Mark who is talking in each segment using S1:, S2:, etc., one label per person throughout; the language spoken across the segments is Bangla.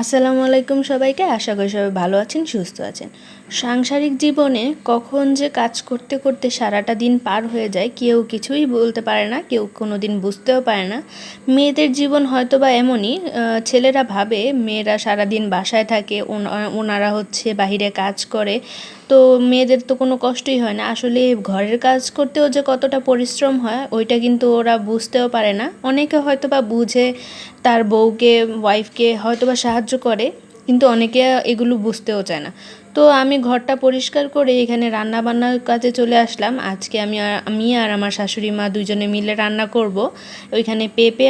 S1: আসসালামু আলাইকুম সবাইকে। আশা করি সবাই ভালো আছেন সুস্থ আছেন। সাংসারিক জীবনে কখন যে কাজ করতে করতে সারাটা দিন পার হয়ে যায়, কেউ কিছুই বলতে পারে না, কেউ কোনো দিন বুঝতেও পারে না। মেয়েদের জীবন হয়তো বা এমনই ছেলেরা ভাবে মেয়েরা সারাদিন বাসায় থাকে, ওনা- ওনারা হচ্ছে বাহিরে কাজ করে, তো মেয়েদের তো কোনো কষ্টই হয় না। আসলে ঘরের কাজ করতেও যে কতটা পরিশ্রম হয়, ওইটা কিন্তু ওরা বুঝতেও পারে না। অনেকে হয়তো বা বুঝে তার বউকে ওয়াইফকে হয়তো বা সাহায্য করে কিন্তু অনেকে এগুলো বুঝতেও চায় না। তো আমি ঘরটা পরিষ্কার করে এখানে রান্না বান্নার কাজে চলে আসলাম। আজকে আমি আমি আর আমার শাশুড়ি মা দুজনে মিলে রান্না করব। ওইখানে পেঁপে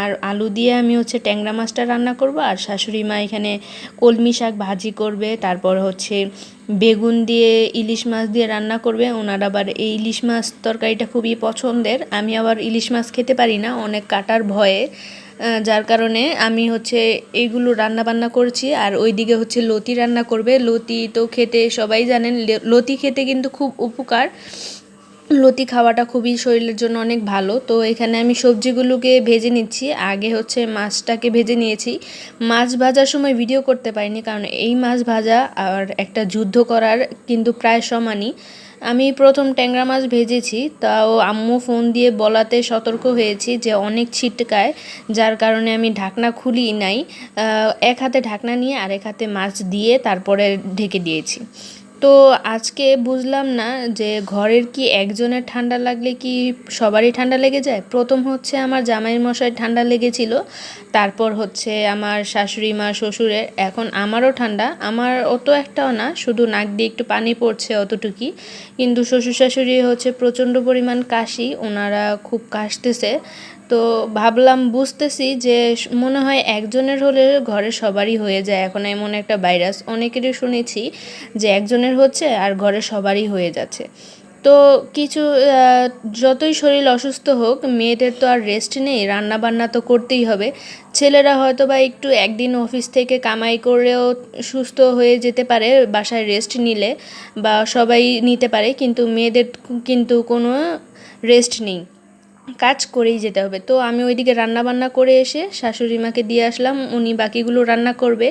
S1: আর আলু দিয়ে আমি হচ্ছে ট্যাংরা মাছটা রান্না করব। আর শাশুড়ি মা এখানে কলমি শাক ভাজি করবে। তারপর হচ্ছে বেগুন দিয়ে ইলিশ মাছ দিয়ে রান্না করবে। ওনার আবার এই ইলিশ মাছ তরকারিটা খুবই পছন্দের। আমি আবার ইলিশ মাছ খেতে পারি না। অনেক কাটার ভয়ে। যার কারণে আমি হচ্ছে এইগুলো রান্না বান্না করছি, আর ওইদিকে হচ্ছে লতি রান্না করবে। লতি তো খেতে সবাই জানেন লতি খেতে কিন্তু খুব উপকার। লতি খাওয়াটা খুবই শরীরের জন্য অনেক ভালো। তো এখানে আমি সবজিগুলোকে ভেজে নিচ্ছি। আগে হচ্ছে মাছটাকে ভেজে নিয়েছি। মাছ ভাজার সময় ভিডিও করতে পারিনি, কারণ এই মাছ ভাজা আর একটা যুদ্ধ করার কিন্তু প্রায় সমানই। আমি প্রথম ট্যাংরা মাছ ভেজেছি, তাও আম্মু ফোন দিয়ে বলাতে সতর্ক হয়েছি যে অনেক ছিটকায়, যার কারণে আমি ঢাকনা খুলি নাই। এক হাতে ঢাকনা নিয়ে আর এক হাতে মাছ দিয়ে তারপরে ঢেকে দিয়েছি। তো আজকে বুঝলাম না যে ঘরের কি একজনের ঠান্ডা লাগলে কি সবারই ঠান্ডা লেগে যায়? প্রথম হচ্ছে আমার জামাইয়ের মশাই ঠান্ডা লেগেছিল, তারপর হচ্ছে আমার শাশুড়ি মা, শ্বশুরের। এখন আমারও ঠান্ডা আমার অত একটাও না, শুধু নাক দিয়ে একটু পানি পড়ছে অতটুকুই। কিন্তু শ্বশুর শাশুড়ি হচ্ছে প্রচণ্ড পরিমাণ কাশি, ওনারা খুব কাশতেছে। তো ভাবলাম, বুঝতেছি যে মনে হয় একজনের হলে ঘরে সবারই হয়ে যায়। এখন এমন একটা ভাইরাস অনেকেরই শুনেছি যে একজনের হচ্ছে আর ঘরে সবারই হয়ে যাচ্ছে। তো কিছু যতই শরীর অসুস্থ হোক, মেয়েদের তো আর রেস্ট নেই রান্না বান্না তো করতেই হবে। ছেলেরা হয়তো বা একটু একদিন অফিস থেকে কামাই করেও সুস্থ হয়ে যেতে পারে, বাসায় রেস্ট নিলে বা সবাই নিতে পারে, কিন্তু মেয়েদের কিন্তু কোনো রেস্ট নেই। কাজ করেই যেতে হবে। তো আমি ওইদিকে রান্না বান্না করে এসে শাশুড়ি মাকে দিয়ে আসলাম, উনি বাকিগুলো রান্না করবে।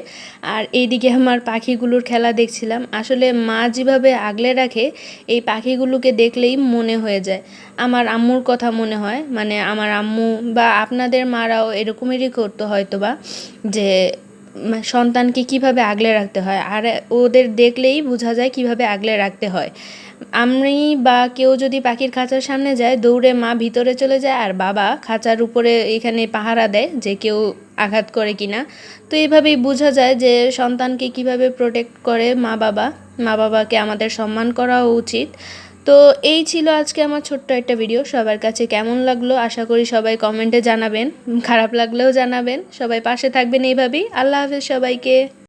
S1: আর এইদিকে আমার পাখিগুলোর খেলা দেখছিলাম। আসলে মা যেভাবে আগলে রাখে, এই পাখিগুলোকে দেখলেই মনে হয়ে যায়। আমার আম্মুর কথা মনে হয় মানে আমার আম্মু বা আপনাদের মারাও এরকমেরই করতো হয়তো বা যে সন্তানকে কীভাবে আগলে রাখতে হয়। আর ওদের দেখলেই বোঝা যায় কীভাবে আগলে রাখতে হয়। আমি বা কেউ যদি পাখির খাঁচার সামনে যায়, দৌড়ে মা ভিতরে চলে যায় আর বাবা খাঁচার উপরে এখানে পাহারা দেয় যে কেউ আঘাত করে কিনা। তো এইভাবেই বোঝা যায় যে সন্তানকে কীভাবে প্রোটেক্ট করে মা বাবা। মা বাবাকে আমাদের সম্মান করা উচিত। তো এই ছিল আজকে আমার ছোট্ট একটা ভিডিও সবার কাছে কেমন লাগল আশা করি সবাই কমেন্টে জানাবেন। খারাপ লাগলেও জানাবেন। সবাই পাশে থাকবেন এইভাবেই। আল্লাহ হাফেজ সবাইকে।